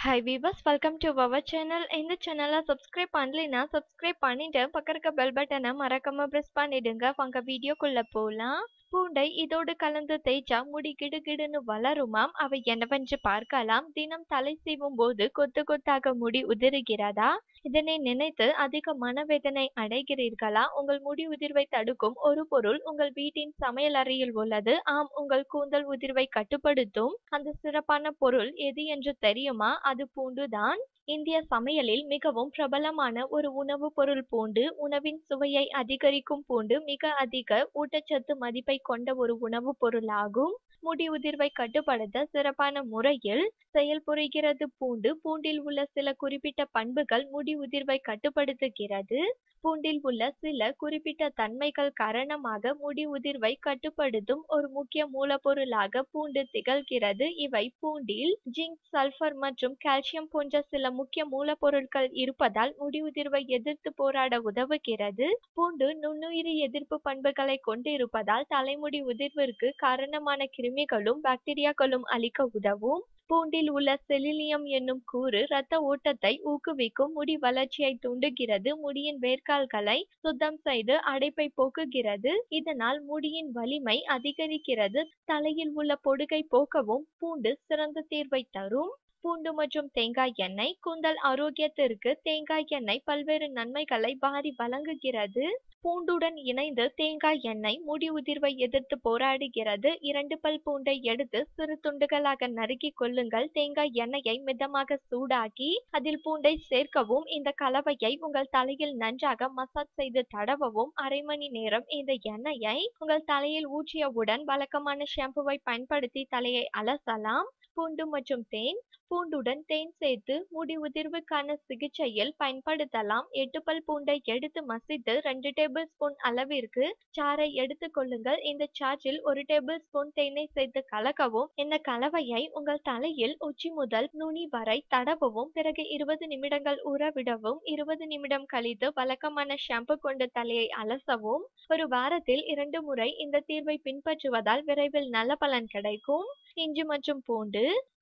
Hi viewers welcome to our channel இந்த சேனலை subscribe பண்ணலைன்னா சப்ஸ்கிரைப் பண்ணிட்டு பக்கம் இருக்க பெல் பட்டனை மறக்காம ப்ரெஸ் பண்ணிடுங்க. வாங்க வீடியோக்குள்ள போகலாம் பூண்டை இதோடு கலந்து தேய்ச்சா முடி கிடுகிடுன்னு வளருமாம். அவை என்னவென்று பார்க்கலாம். தினம் தலை சீவும் போது கொத்து கொத்தாக முடி உதிருகிறதா? இதனை நினைத்து அதிக மனவேதனை அடைகிறீர்களா? உங்கள் முடி உதிர்வை தடுக்கும் ஒரு பொருள் உங்கள் வீட்டின் சமையல் அறையில் உள்ளது. ஆம் உங்கள் கூந்தல் உதிர்வை கட்டுப்படுத்தும். அந்த சிறப்பான பொருள் எது என்று தெரியுமா? அது பூண்டுதான். இந்திய சமையலில் மிகவும் பிரபலமான ஒரு உணவுப் பொருள் பூண்டு உணவின் சுவையை அதிகரிக்கும் பூண்டு மிக அதிக ஊட்டச்சத்து மதிப்பை கொண்ட ஒரு உணவுப் பொருளாகும். முடி உதிர்வை கட்டுப்படுத்த சிறப்பான முறையில் செயல்புரிகிறது பூண்டு. பூண்டில் உள்ள சில குறிப்பிட்ட பண்புகள் முடி உதிர்வை கட்டுப்படுத்துகிறது. பூண்டில் உள்ள சில குறிப்பிட்ட தன்மைகள் காரணமாக முடி உதிர்வை கட்டுப்படுத்தும் ஒரு முக்கிய மூலப்பொருளாக பூண்டு திகழ்கிறது. இவை பூண்டில் ஜிங்க் சல்பர் மற்றும் கால்சியம் போன்ற சில முக்கிய மூலப்பொருட்கள் இருப்பதால் முடி உதிர்வை எதிர்த்து போராட உதவுகிறது. பூண்டு நுண்ணுயிரி எதிர்ப்பு பண்புகளை கொண்டிருப்பதால் தலைமுடி உதிர்விற்கு காரணமான கிருமிகளும் பாக்டீரியாக்களும் அழிக்க உதவும். பூண்டில் உள்ள செலினியம் என்னும் கூறு இரத்த ஓட்டத்தை ஊக்குவிக்கும் முடி வளர்ச்சியை தூண்டுகிறது. முடியின் வேர்க்கால்களை சுத்தம் செய்து அடைப்பை போக்குகிறது. இதனால் முடியின் வலிமை அதிகரிக்கிறது. தலையில் உள்ள பொடுகை போக்கவும் பூண்டு சிறந்த தீர்வை தரும். பூண்டு மற்றும் தேங்காய் எண்ணெய் கூந்தல் ஆரோக்கியத்திற்கு தேங்காய் எண்ணெய் பல்வேறு நன்மைகளை வாரி வழங்குகிறது. பூண்டுடன் இணைந்து தேங்காய் எண்ணெய் முடி உதிர்வை எதிர்த்து போராடுகிறது. இரண்டு பல் பூண்டை எடுத்து சிறு துண்டுகளாக நறுக்கி கொள்ளுங்கள். தேங்காய் எண்ணெயை மிதமாக சூடாக்கி அதில் பூண்டை சேர்க்கவும் இந்த கலவையை உங்கள் தலையில் நன்றாக மசாஜ் செய்து தடவவும். அரை மணி நேரம் இந்த எண்ணெயை உங்கள் தலையில் ஊற்றியவுடன் வழக்கமான ஷாம்புவை பயன்படுத்தி தலையை அலசலாம். பூண்டு மற்றும் தேன். பூண்டுடன் தேன் சேர்த்து முடி உதிர்வுக்கான சிகிச்சையில் பயன்படுத்தலாம். எட்டு பல் பூண்டை எடுத்து மசித்து ரெண்டு டேபிள் ஸ்பூன் அளவிற்கு சாறை எடுத்துக் கொள்ளுங்கள். இந்த சாற்றில் ஒரு டேபிள் ஸ்பூன் தேனை சேர்த்து கலக்கவும். இந்த கலவையை உங்கள் தலையில் உச்சி முதல் நுனி வரை தடவவும். பிறகு இருபது நிமிடங்கள் ஊறவிடவும் இருபது நிமிடம் கழித்து வழக்கமான ஷாம்பு கொண்டு தலையை அலசவும். ஒரு வாரத்தில் இரண்டு முறை இந்த தீர்வை பின்பற்றுவதால் விரைவில் நல்ல பலன் கிடைக்கும். இஞ்சி மற்றும் பூண்டு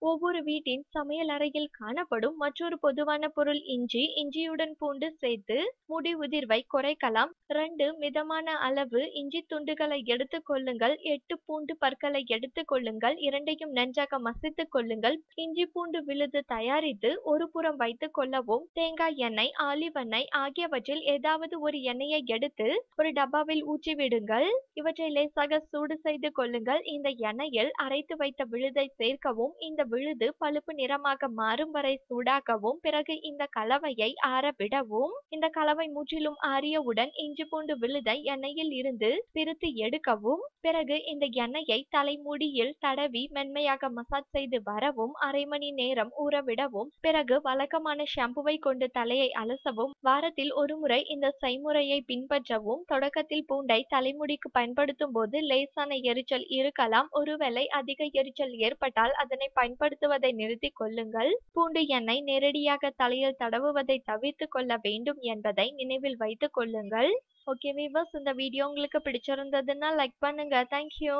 ஒவ்வொரு வீட்டின் சமையல் அறையில் காணப்படும் மற்றொரு பொதுவான பொருள் இஞ்சி. இஞ்சியுடன் பூண்டு சேர்த்து முடி உதிர்வை குறைக்கலாம். ரெண்டு மிதமான அளவு இஞ்சி துண்டுகளை எடுத்து கொள்ளுங்கள். எட்டு பூண்டு பற்களை எடுத்து கொள்ளுங்கள். இரண்டையும் நன்றாக மசித்து கொள்ளுங்கள். இஞ்சி பூண்டு விழுது தயாரித்து ஒரு புறம் வைத்து கொள்ளவும். தேங்காய் எண்ணெய் ஆலிவ் எண்ணெய் ஆகியவற்றில் ஏதாவது ஒரு எண்ணெயை எடுத்து ஒரு டப்பாவில் ஊற்றி விடுங்கள் இவற்றை லேசாக சூடு செய்து கொள்ளுங்கள். இந்த எண்ணெயில் அரைத்து வைத்த விழுதை சேர்க்கவும். இந்த விழுது பழுப்பு நிறமாக மாறும் வரை சூடாகவும் பிறகு இந்த கலவையை ஆற விடவும் இந்த கலவை முற்றிலும் ஆறியவுடன் இஞ்சி பூண்டு விழுதை எண்ணெயில் இருந்து பிரித்து எடுக்கவும் பிறகு இந்த எண்ணெயை தலைமுடியில் தடவி மென்மையாக மசாஜ் செய்து வரவும் அரை மணி நேரம் ஊறவிடவும் பிறகு வழக்கமான ஷாம்புவை கொண்டு தலையை அலசவும் வாரத்தில் ஒரு முறை இந்த செய்முறையை பின்பற்றவும் தொடக்கத்தில் பூண்டை தலைமுடிக்கு பயன்படுத்தும் போது லேசான எரிச்சல் இருக்கலாம் ஒருவேளை அதிக எரிச்சல் ஏற்பட்டால் அதனை பயன்படுத்துவதை நிறுத்தி கொள்ளுங்கள். பூண்டு எண்ணெய் நேரடியாக தலையில் தடவுவதை தவிர்த்து கொள்ள வேண்டும் என்பதை நினைவில் வைத்துக் கொள்ளுங்கள். ஓகே வீவர்ஸ் இந்த வீடியோ உங்களுக்கு பிடிச்சிருந்ததுன்னா லைக் பண்ணுங்க. தேங்க்யூ